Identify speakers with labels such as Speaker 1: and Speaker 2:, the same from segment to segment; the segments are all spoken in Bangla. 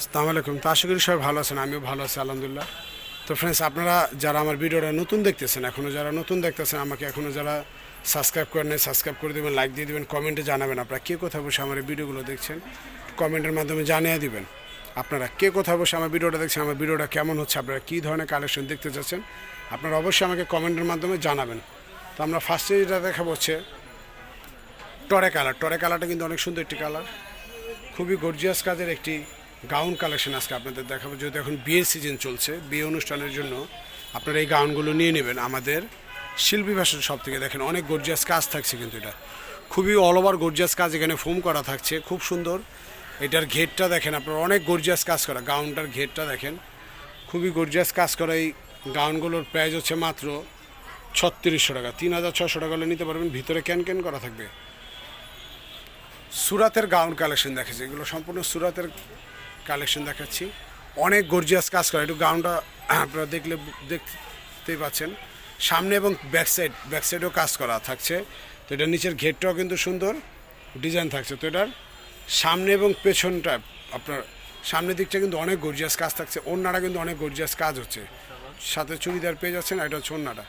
Speaker 1: আসসালামু আলাইকুম। তো আশা করি সবাই ভালো আছেন, আমিও ভালো আছি, আলহামদুলিল্লাহ। তো ফ্রেন্ডস আপনারা যারা আমার ভিডিওটা নতুন দেখতেছেন এখনও যারা নতুন দেখতেছেন, আমাকে এখনও যারা সাবস্ক্রাইব করেন সাবস্ক্রাইব করে দেবেন লাইক দিয়ে দেবেন কমেন্টে জানাবেন আপনারা কে কোথায় বসে আমার ভিডিওগুলো দেখছেন। কমেন্টের মাধ্যমে জানিয়ে দিবেন আপনারা কে কোথায় বসে আমার ভিডিওটা দেখছেন, আমার ভিডিওটা কেমন হচ্ছে, আপনারা কী ধরনের কালেকশন দেখতে চাচ্ছেন, আপনারা অবশ্যই আমাকে কমেন্টের মাধ্যমে জানাবেন। তো আমরা ফার্স্টে যেটা দেখাবো হচ্ছে টরে কালার টরে কালারটা কিন্তু অনেক সুন্দর একটি কালার খুবই গর্জিয়াস কাজের একটি গাউন কালেকশন আজকে আপনাদের দেখাবো। যেহেতু এখন বিয়ের সিজন চলছে, বিয়ে অনুষ্ঠানের জন্য আপনারা এই গাউনগুলো নিয়ে নেবেন। আমাদের শিল্পী ভাষণ সব থেকে দেখেন অনেক গর্জিয়াস কাজ থাকছে কিন্তু এটা। খুবই অল ওভার গর্জিয়াস কাজ এখানে ফোম করা থাকছে, খুব সুন্দর। এটার ঘেরটা দেখেন আপনারা, অনেক গর্জিয়াস কাজ করা। গাউনটার ঘেরটা দেখেন, খুবই গর্জিয়াস কাজ করা। এই গাউনগুলোর প্রাইস হচ্ছে মাত্র ছত্রিশশো টাকা। তিন হাজার ছশো টাকা নিতে পারবেন। ভিতরে ক্যান ক্যান করা থাকবে। সুরাতের গাউন কালেকশন দেখাচ্ছি এগুলো সম্পূর্ণ সুরাতের কালেকশন দেখাচ্ছি। অনেক গর্জিয়াস কাজ করা। একটু গাউনটা আপনারা দেখলে দেখতেই পাচ্ছেন। সামনে এবং ব্যাক সাইড ব্যাক সাইডেও কাজ করা থাকছে। তো এটার নিচের ঘেরটাও কিন্তু সুন্দর ডিজাইন থাকছে। তো এটার সামনে এবং পেছনটা আপনার, সামনের দিকটা কিন্তু অনেক গর্জিয়াস কাজ থাকছে। ওড়নাটা কিন্তু অনেক গর্জিয়াস কাজ হচ্ছে। সাথে চুড়িদার পেয়ে যাচ্ছেন এটা হচ্ছে ওড়নাটা।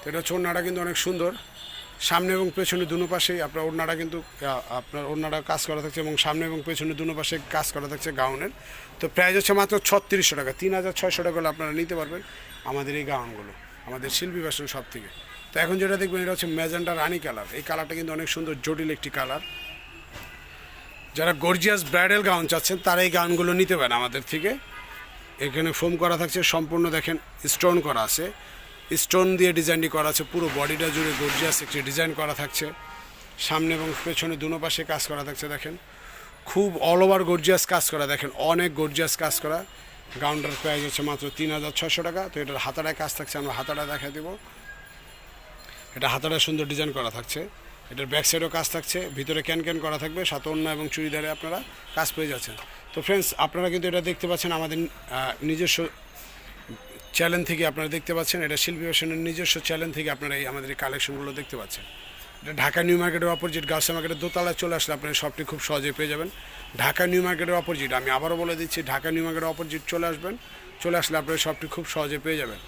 Speaker 1: তো এটা হচ্ছে কিন্তু অনেক সুন্দর। সামনে এবং পেছনে দুনো পাশেই আপনার ওড়নাটা কিন্তু আপনার ওড়নাটা কাজ করা থাকছে এবং সামনে এবং পেছনে দুনো পাশে কাজ করা থাকছে গাউনের। তো প্রাইস হচ্ছে মাত্র ছত্রিশশো টাকা, তিন হাজার ছয়শো টাকা হলে আপনারা নিতে পারবেন আমাদের এই গাউনগুলো, আমাদের শিল্পী ভাষণ সব থেকে তো এখন যেটা দেখবেন এটা হচ্ছে ম্যাজেন্টা রানি কালার, এই কালারটা কিন্তু অনেক সুন্দর, জটিল একটি কালার। যারা গর্জিয়াস ব্রাইডাল গাউন চাচ্ছেন, তারা এই গাউনগুলো নিতে পারেন আমাদের থেকে। এখানে ফোম করা থাকছে, সম্পূর্ণ দেখেন, স্টোন করা আছে। স্টোন দিয়ে ডিজাইনটি করা আছে, পুরো বডিটা জুড়ে গর্জিয়াস একটি ডিজাইন করা থাকছে। সামনে এবং পেছনে দুনো পাশে কাজ করা থাকছে, দেখেন। খুব অল ওভার গর্জিয়াস কাজ করা, দেখেন, অনেক গর্জিয়াস কাজ করা। গাউনটার প্রাইস হচ্ছে মাত্র তিন হাজার ছশো টাকা, তো এটার হাতাটায় কাজ থাকছে, আমরা হাতাটা দেখা দেবো। এটা হাতাটা সুন্দর ডিজাইন করা থাকছে। এটার ব্যাক সাইডেও কাজ থাকছে, ভিতরে ক্যান ক্যান করা থাকবে সাত অন্য এবং চুড়িদারে আপনারা কাজ পেয়ে যাচ্ছেন। তো ফ্রেন্ডস আপনারা কিন্তু এটা দেখতে পাচ্ছেন, আমাদের নিজস্ব চ্যানেল থেকে আপনারা দেখতে পাচ্ছেন, এটা শিল্পী ফ্যাশনের নিজস্ব চ্যানেল থেকে আপনারা এই আমাদের এই কালেকশনগুলো দেখতে পাচ্ছেন। এটা ঢাকা নিউ মার্কেটের অপোজিট গাউসা মার্কেটের দোতলায় চলে আসলে আপনারা শপটি খুব সহজে পেয়ে যাবেন। ঢাকা নিউ মার্কেটের অপোজিট আমি আবারও বলে দিচ্ছি, ঢাকা নিউ মার্কেটের অপোজিট চলে আসবেন, চলে আসলে আপনারা শপটি খুব সহজে পেয়ে যাবেন।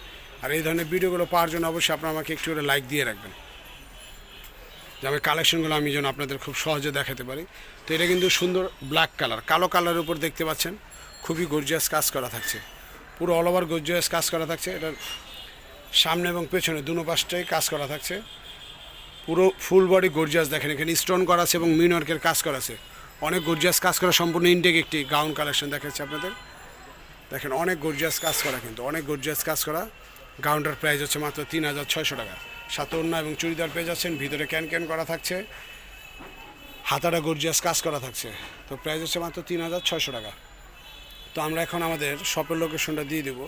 Speaker 1: আর এই ধরনের ভিডিওগুলো পাওয়ার জন্য অবশ্যই আপনারা আমাকে একটু করে লাইক দিয়ে রাখবেন। যে আমি কালেকশনগুলো আমি যেন আপনাদের খুব সহজে দেখাতে পারি। তো এটা কিন্তু সুন্দর ব্ল্যাক কালার কালো কালারের উপর দেখতে পাচ্ছেন, খুবই গর্জিয়াস কাজ করা থাকছে। পুরো অল ওভার গর্জিয়াস কাজ করা থাকছে। এটার সামনে এবং পেছনে দুনো পাশটাই কাজ করা থাকছে। পুরো ফুল বডি গর্জিয়াস দেখেন, এখানে স্টোন করা আছে এবং মিনওয়ার্কের কাজ করা আছে। অনেক গর্জিয়াস কাজ করা, সম্পূর্ণ ইনটেক একটি গাউন কালেকশন দেখাচ্ছে আপনাদের। দেখেন, অনেক গর্জিয়াস কাজ করা কিন্তু, অনেক গর্জিয়াস কাজ করা। গাউনটার প্রাইস হচ্ছে মাত্র তিন হাজার ছয়শো টাকা। সাথে এবং চুড়িদার পেয়ে যাচ্ছেন, ভিতরে ক্যান ক্যান করা থাকছে। হাতাটা গর্জিয়াস কাজ করা থাকছে, তো প্রাইস হচ্ছে মাত্র তিন হাজার ছয়শো টাকা। তো আমরা এখন আমাদের শপের লোকেশনটা দিয়ে দেবো।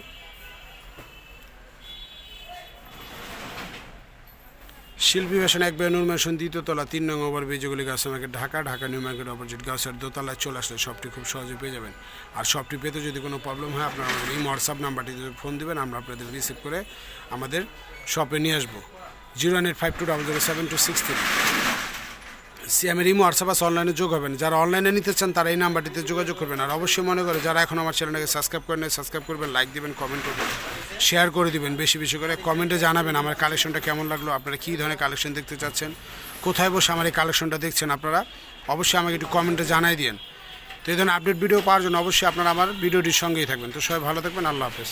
Speaker 1: শিল্পী ফ্যাশন এক বেনুর মেশন দ্বিতীয়তলা তিন নং ওভার বেজগুলি গাছ market Dhaka Dhaka, new market opposite গাছের দোতলায় চলে আসলে শপটি খুব সহজে পেয়ে যাবেন। আর শপটি পেতে যদি কোনো প্রবলেম হয়, আপনারা আমাদের এই হোয়াটসঅ্যাপ নাম্বারটিতে ফোন দেবেন, আমরা আপনাদের রিসিভ করে আমাদের শপে নিয়ে আসব। Zero eight five two double zero seven two six three সিএমের imo WhatsApp অনলাইনে যোগ হবেন। যারা অনলাইনে নিতে চান, তারা এই নাম্বারটিতে যোগাযোগ করবেন। আর অবশ্যই মনে করে, যারা এখন আমার চ্যানেলটাকে সাবস্ক্রাইব করেন সাবস্ক্রাইব করবেন লাইক দিবেন কমেন্ট করবেন শেয়ার করে দিবেন, বেশি বেশি করে কমেন্টে জানাবেন আমার কালেকশনটা কেমন লাগল, আপনারা কী ধরনের কালেকশন দেখতে চাচ্ছেন, কোথায় বসে আমার এই কালেকশনটা দেখছেন আপনারা, অবশ্যই আমাকে একটু কমেন্টে জানাই দিন তো এই ধরনের আপডেট ভিডিও পাওয়ার জন্য অবশ্যই আপনারা আমার ভিডিওটির সঙ্গেই থাকবেন। তো সবাই ভালো থাকবেন, আল্লাহ হাফেজ।